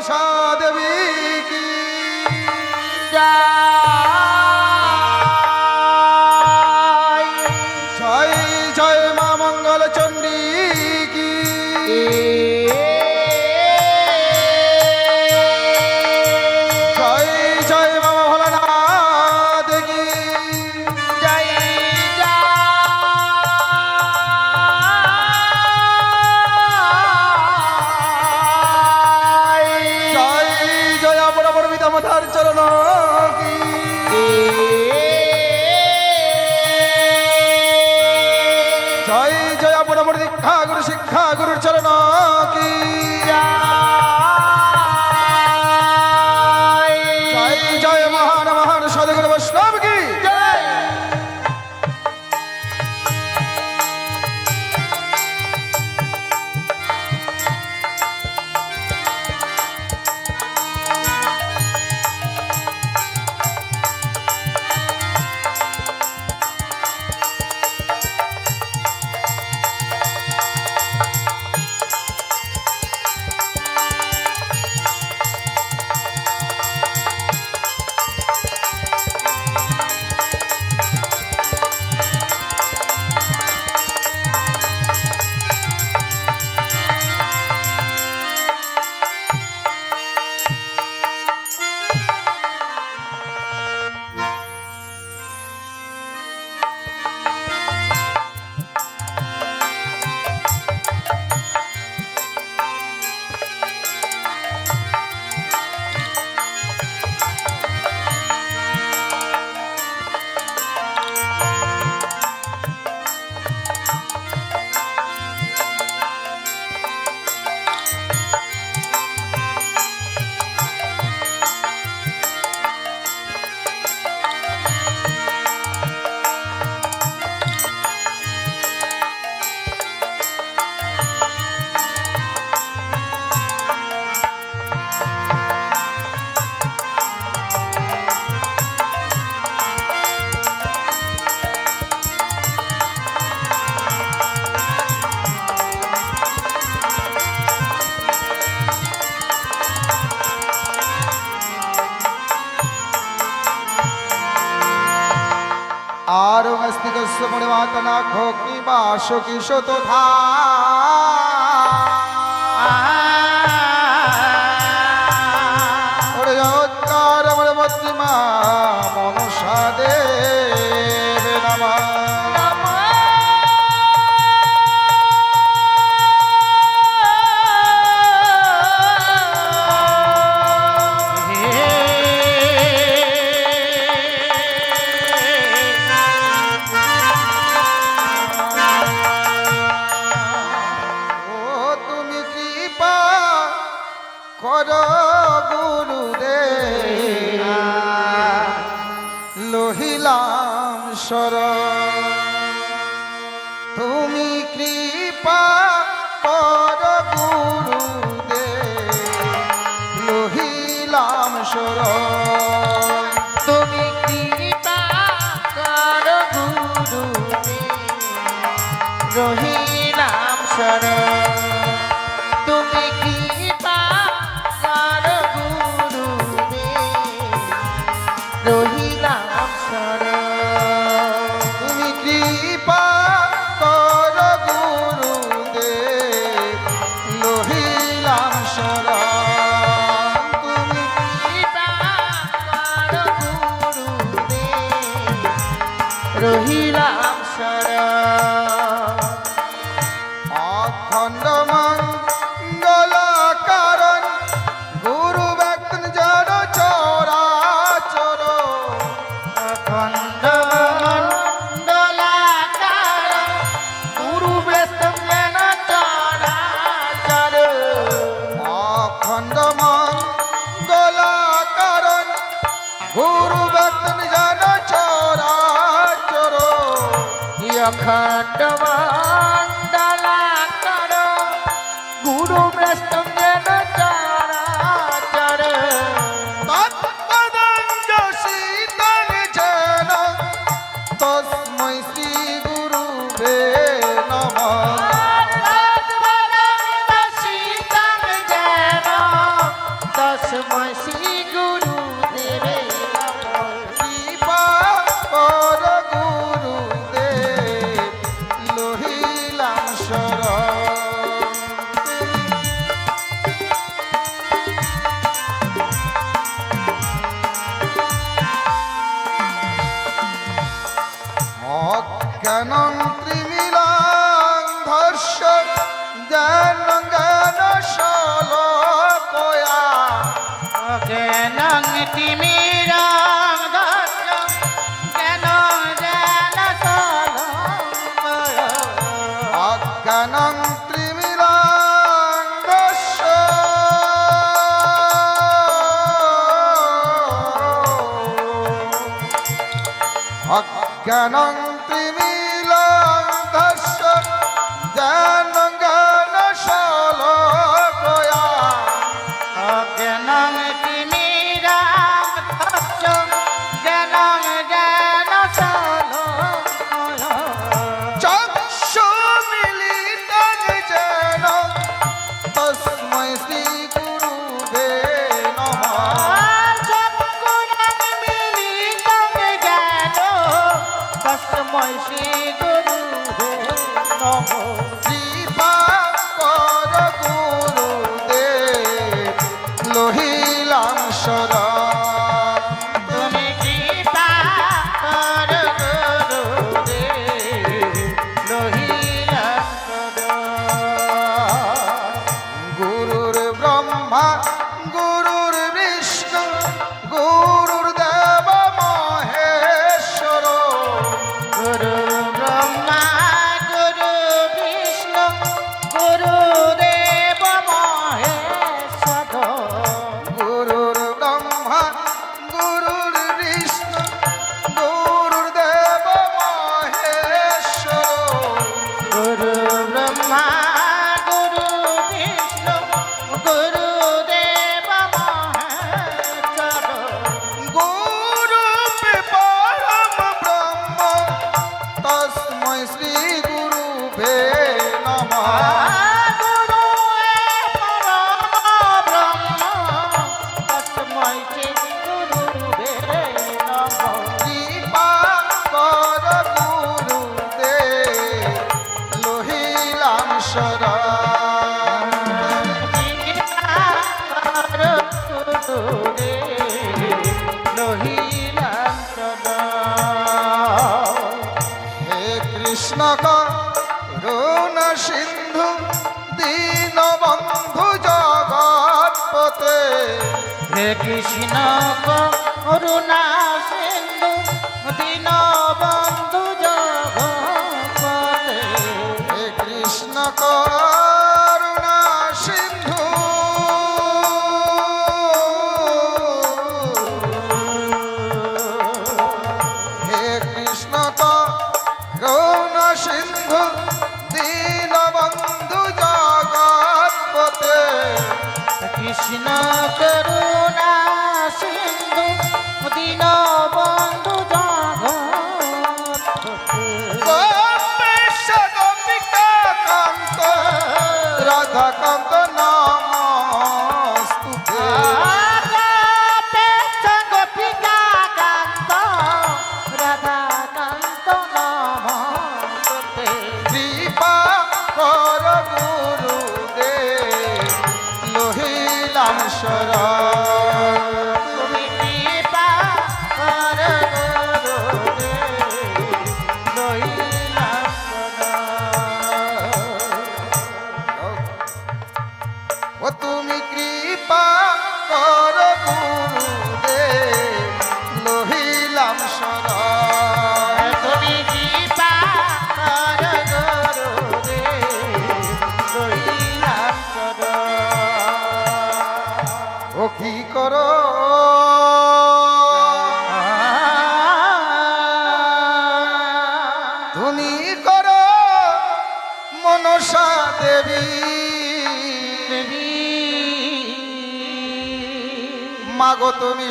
বর্ষা দেবী মাতনা খোকি বা সখী শতধা ওরে মনসা দেব হইলাম সর তুমি কৃপা কর গুরুদে রহিলাম সর তুমি কৃপা কর গুরুদে রহিলাম সর Akkanang কৃষ্ণ করুণা সিন্ধু দিন বন্ধু জগপতে হে কৃষ্ণ করুণা সিন্ধু। হে কৃষ্ণ করুণা সিন্ধু দিন বন্ধু জগপতে কৃষ্ণ করুণা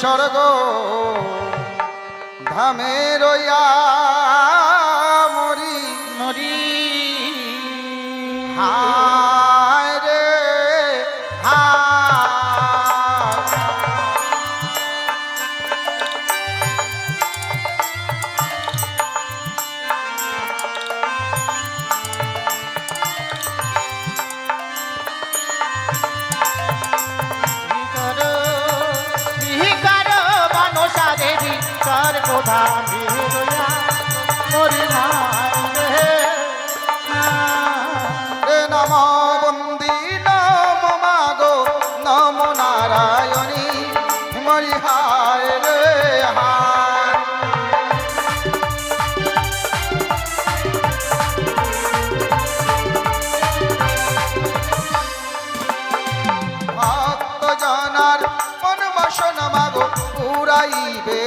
স্বর্গ ঘুরাইবে।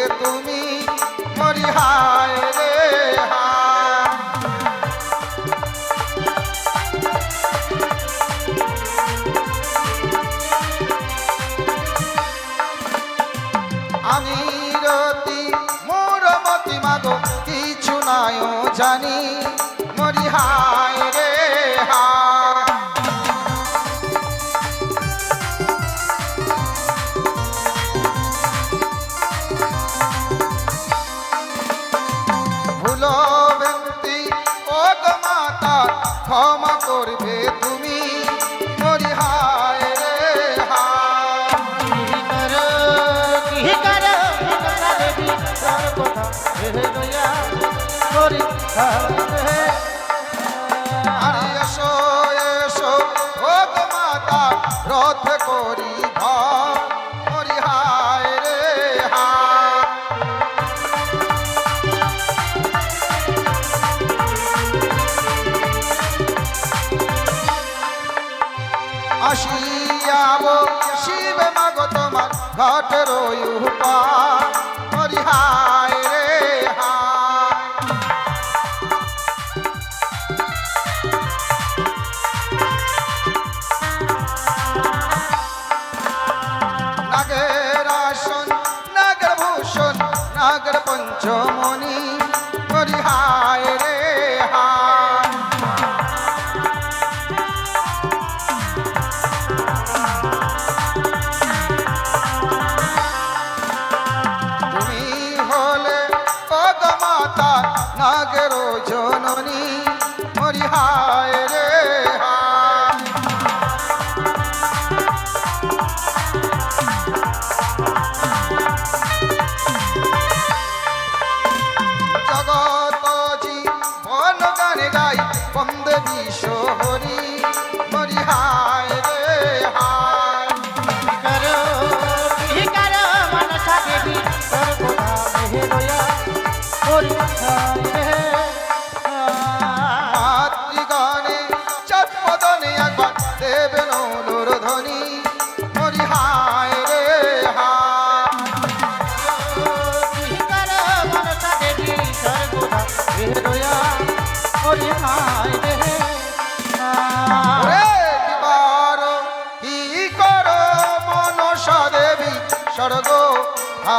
করবে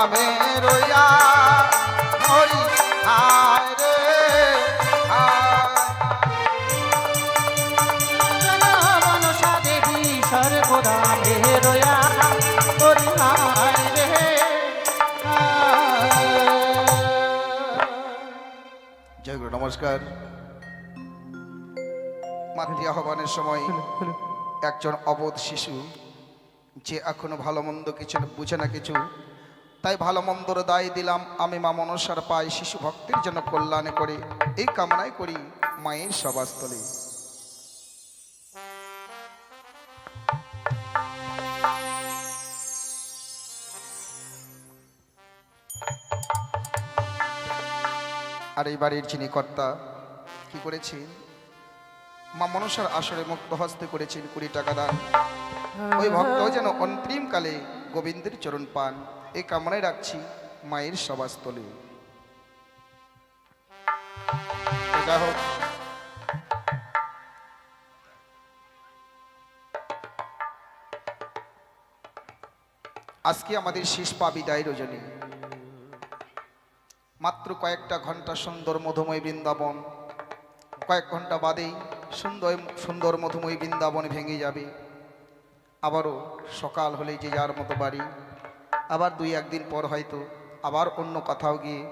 ধামে রইয়া মরি হায় রে মনসা দেবী সর্বদা রইয়া করি হায়। রে জয় গুরু নমস্কার। মাতৃ আহ্বানের সময় একজন অবোধ শিশু যে এখনও ভালো মন্দ কিছু বুঝে না কিছু তাই ভালো মন্দর দায় দিলাম। আমি মা মনসার পাই শিশু ভক্তের জন্য কল্যাণে করে। এই কামনাই করি মায়ের সবাস্থলে আর এই বাড়ির যিনি কর্তা, কি করেছেন? মা মনসার আসরে মুক্ত হস্তে করেছেন কুড়ি টাকা দান। ওই ভক্ত যেন অন্তিম কালে গোবিন্দের চরণ পান। এই কামনায় রাখছি মায়ের সবাস্থলে আজকে আমাদের শেষ পা বিদায় রজনী। মাত্র কয়েকটা ঘণ্টা সুন্দর মধুময় বৃন্দাবন। কয়েক ঘণ্টা বাদেই সুন্দর সুন্দর মধুময় বৃন্দাবন ভেঙে যাবে। আবারও সকাল হলে যে যার মতো বাড়ি। আবার দুই একদিন পর হয়তো আবার অন্য কোথাও গিয়ে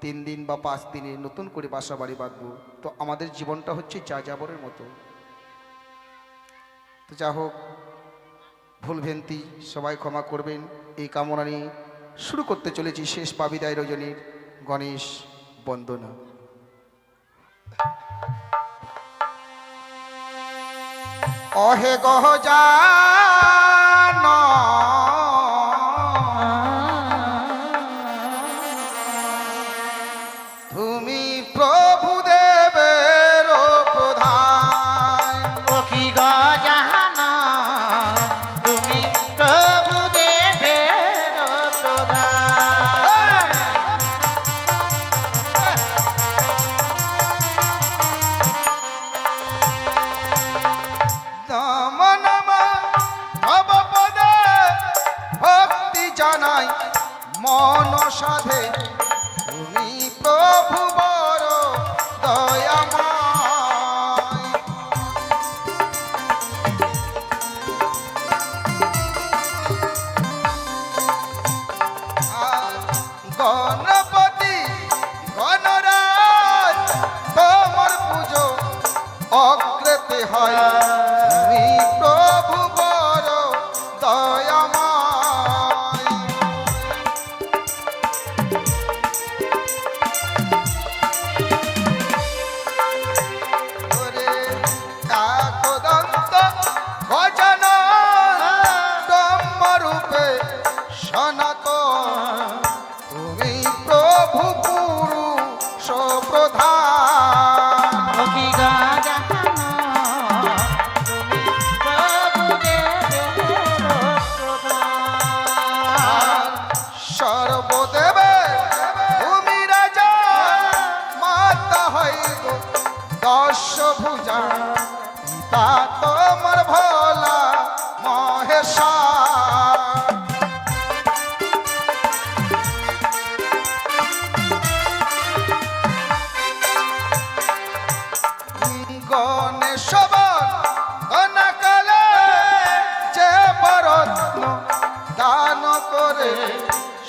তিন দিন বা পাঁচ দিনে নতুন করে বাসা বাড়ি বাঁধবো। তো আমাদের জীবনটা হচ্ছে যা যাবরের মতো। তো যা হোক ভুলভ্রান্তি সবাই ক্ষমা করবেন। এই কামনা নিয়ে শুরু করতে চলেছি শেষ পাবিদায় রজনীর গণেশ বন্দনা। অহে গহ জান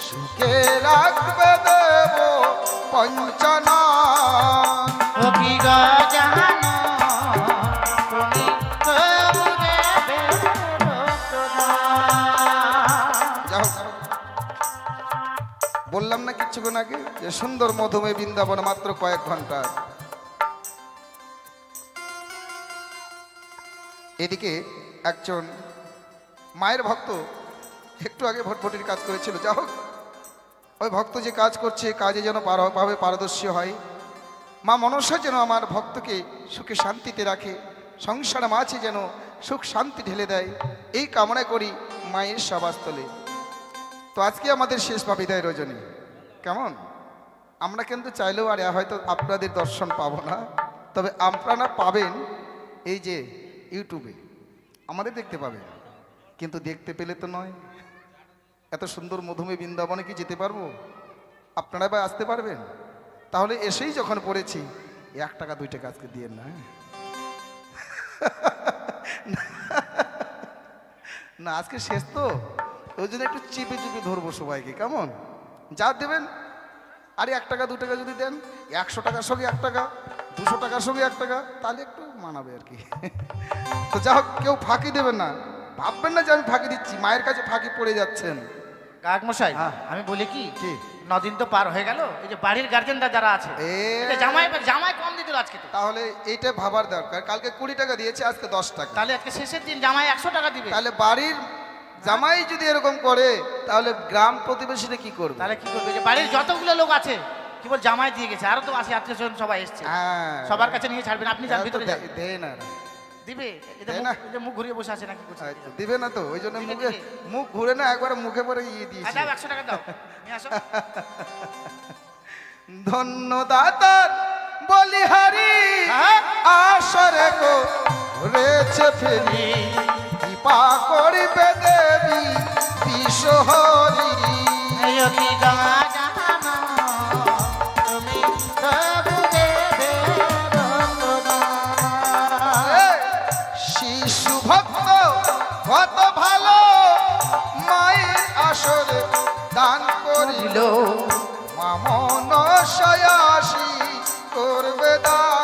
সুখে রাখবে দেব পঞ্চন বললাম না কিছুক্ষণ আগে যে সুন্দর মধুময় বৃন্দাবন মাত্র কয়েক ঘণ্টা। এদিকে একজন মায়ের ভক্ত একটু আগে ভটভটির কাজ করেছিল। যা হোক, ওই ভক্ত যে কাজ করছে, কাজে যেন পার- ভাবে পারদর্শী হয়। মা মনসা যেন আমার ভক্তকে সুখে শান্তিতে রাখে, সংসার মাঝে যেন সুখ শান্তি ঢেলে দেয়, এই কামনা করি মায়ের সবাস্থলে তো আজকে আমাদের শেষ পা বিদায় রজনী। কেমন? আমরা কিন্তু চাইলেও আর হয়তো আপনাদের দর্শন পাবো না, তবে আপনারা পাবেন এই যে ইউটিউবে। আমাদের দেখতে পাবেন। কিন্তু দেখতে পেলে তো নয়। এত সুন্দর মধুময় বৃন্দাবনে কি যেতে পারব? আপনারা বা আসতে পারবেন। তাহলে এসেই যখন পড়েছি, এক টাকা, দুই টাকা আজকে দিয়ে না হ্যাঁ? না, আজকে শেষ তো। ওই জন্য একটু চিপে চিপে ধরবো সবাইকে, কেমন? যা দেবেন। আরে এক টাকা, দু টাকা যদি দেন, একশো টাকার সঙ্গে এক টাকা, দুশো টাকার সঙ্গে এক টাকা, তাহলে একটু মানাবে আর কি। তো যা হোক কেউ ফাঁকি দেবেন না। ভাববেন না যে আমি ফাঁকি দিচ্ছি মায়ের কাছে ফাঁকি পড়ে যাচ্ছেন। কাক মশাই হ্যাঁ। আমি বলি কি কি? নদিন তো পার হয়ে গেল এই যে বাড়ির গার্জেনরা যারা আছে এ জামাই জামাই কম দিত আজকে তো। তাহলে এইটা ভাবার দরকার কালকে কুড়ি টাকা দিয়েছে আজকে দশ টাকা। তাহলে আজকে শেষের দিন জামাই একশো টাকা দিবে। তাহলে বাড়ির জামাই যদি এরকম করে তাহলে গ্রাম প্রতিবেশীরা কি করবে? তাহলে কি করবে? যে বাড়ির যতগুলো লোক আছে কি বল জামাই দিয়ে গেছে আরও তো আছে আত্মীয় স্বজন সবাই এসছে। হ্যাঁ। সবার কাছে নিয়ে ছাড়বেন আপনি যান তো ভিতরে যান। দে- দেয় না। এরা। দিবে? এই যে দেয় মুখ- না। এই মুখ ঘুরিয়ে বসে আছে নাকি আচ্ছা, দিবে না তো ওই জন্য মুখে মুখ ঘুরে না একবার মুখে পরে ইয়ে আর দিয়েছি দাও একশো টাকা দাও। নিয়ে আসো। ধন্য দাতার বলিহারি? আসরে গো রেছে ফেরি কৃপা করিবে দেবী বিশ্বহরি। কি গঙ্গা ভক্ত কত ভালো মায়ের আসরে দান করিল। মামন সয়াসী করবে দান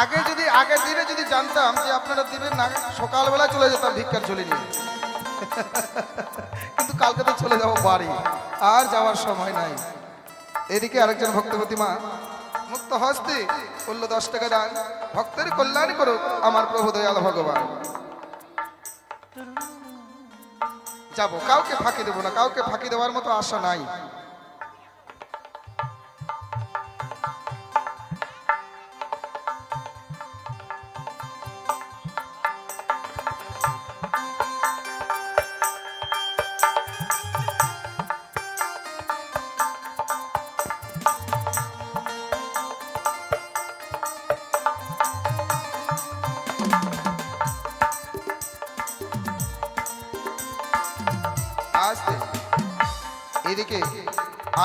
আগে যদি আগের দিনে যদি জানতাম যে আপনারা দিবেন না সকালবেলা চলে যেতাম ভিক্ষার চলে নিয়ে। কিন্তু কালকে তো চলে যাব বাড়ি। আর যাওয়ার সময় নাই। এদিকে আরেকজন ভক্তপতি মা, মুক্ত হস্তে, বলল, দশ টাকা দান। ভক্তের কল্যাণ করুক আমার প্রভু দয়াল ভগবান। যাব। কাউকে ফাঁকি দেবো না, কাউকে ফাঁকি দেওয়ার মতো আশা নাই।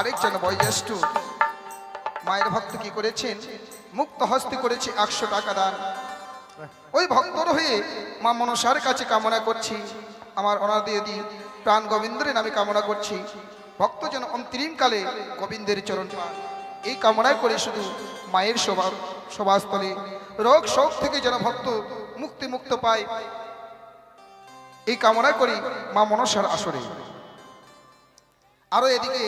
আরেকজন বয়োজ্যেষ্ঠ। মায়ের ভক্ত কি করেছেন? মুক্ত হস্তে করেছে একশো টাকা দান। ওই ভক্তর হয়ে মা মনসার কাছে কামনা করছি। আমার অনার দিয়ে দিই প্রাণ গোবিন্দের নামে কামনা করছি। ভক্ত যেন অন্তরিমকালে গোবিন্দের চরণ এই কামনায় করে শুধু মায়ের সভা সভাস্থলে রোগ শোক থেকে যেন ভক্ত মুক্তি মুক্ত পায়। এই কামনা করি মা মনসার আসরে। আরও এদিকে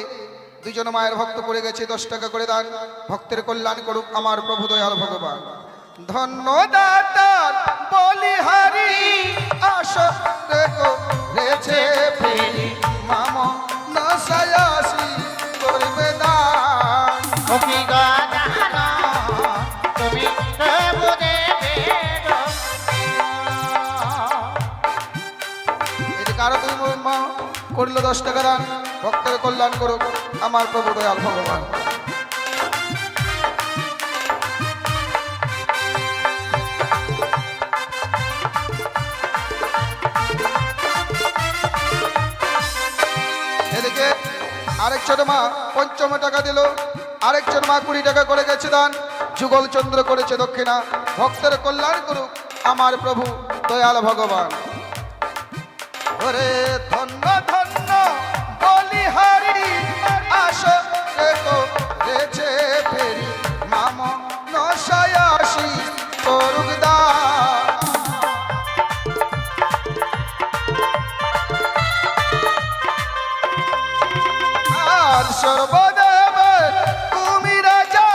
দুজন মায়ের ভক্ত করে গেছে দশ টাকা করে দান। ভক্তের কল্যাণ করুক আমার প্রভু দয়াল ভগবান। ধন্যদাতার বলিহারি ফেরি মাম নসায়াসি করবে দান। সখী গো জানো তুমি এদিকে আরও দুই মা করল দশ টাকা দান। ভক্তের কল্যাণ করুক, আমার প্রভু দয়াল ভগবান। এদিকে আরেক ছোট মা পঞ্চম টাকা দিল আরেকজন মা কুড়ি টাকা করে গেছে দান, যুগল চন্দ্র করেছে দক্ষিণা। ভক্তের কল্যাণ করুক, আমার প্রভু দয়াল ভগবান। ধন্য ধন্য সর্বদেবের তুমি রাজা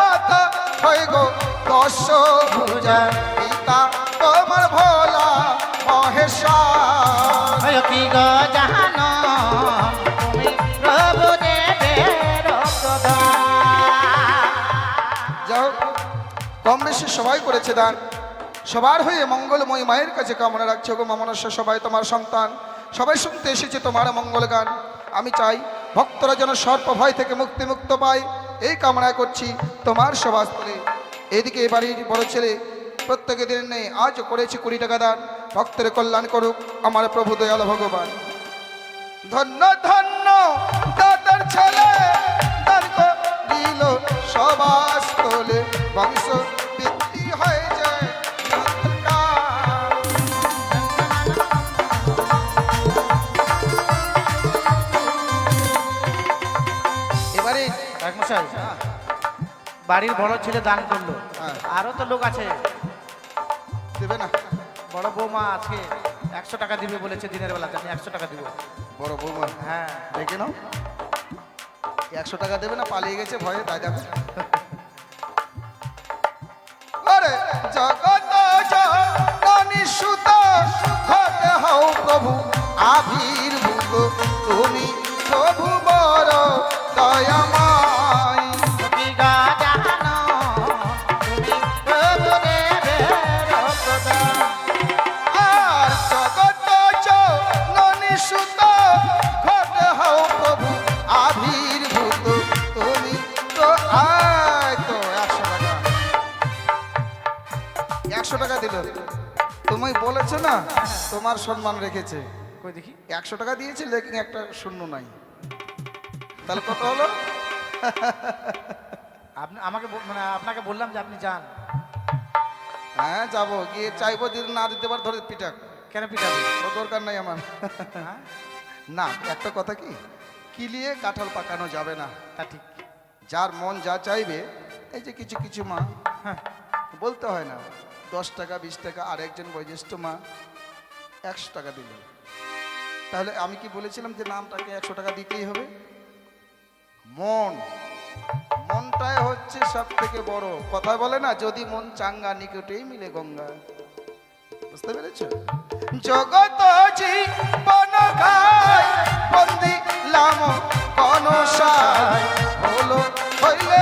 মাতা হয়ে গো দশ ভুজা বেশি সবাই করেছে দান। সবার হয়ে মঙ্গলময় মায়ের কাছে কামনা রাখছে। গো মামনস্য সবাই, তোমার সন্তান। সবাই শুনতে এসেছে তোমার মঙ্গল গান। আমি চাই ভক্তরা যেন সর্প ভয় থেকে মুক্তি মুক্ত পায়। এই কামনা করছি তোমার সভাস্থলে এদিকে বাড়ির বড় ছেলে প্রত্যেকে দিন নেই আজ করেছি কুড়ি টাকা দান। ভক্তের কল্যাণ করুক আমার প্রভু দয়াল ভগবান। ধন্য ধন্য দাদার ছেলে, দান তোলে বংশ এবারে মশাই বাড়ির বড় ছেলে দান করল। হ্যাঁ। আরও তো লোক আছে। দেবে না। বড় বৌমা আজকে একশো টাকা দিবে বলেছে দিনের বেলাতে আমি একশো টাকা দিব। বড় বৌমা? হ্যাঁ। দেখে নাও। একশো টাকা দেবে না পালিয়ে গেছে ভয়ে তাই দেখো আবির্ভূত তুমি প্রভু বড় দয়াময়। একশো টাকা দিল। তুমি বলেছ না তোমার সম্মান রেখেছে। কই দেখি? একশো টাকা দিয়েছে লেকিন একটা শূন্য নাই। তাহলে কত হলো? আপনি আমাকে মানে আপনাকে বললাম যে আপনি যান। হ্যাঁ যাব। গিয়ে চাইব দিদি না দিতে পার ধরে পিটাক। কেন পিটাবে? ও দরকার নাই আমার। হ্যাঁ? না একটা কথা কি? কিলিয়ে কাঁঠাল পাকানো যাবে না। তা ঠিক। যার মন যা চাইবে এই যে কিছু কিছু মা হ্যাঁ। বলতে হয় না। দশ টাকা বিশ টাকা আর একজন বয়োজ্যেষ্ঠ মা একশো টাকা দিল তাহলে আমি কি বলেছিলাম যে নামটাকে একশো টাকা দিতেই হবে? মন। মনটাই হচ্ছে সব থেকে বড়। কথা বলে না, যদি মন চাঙ্গা, নিকটেই মিলে গঙ্গা। বুঝতে পেরেছ? জগত বন্দি লাম হলো হইলে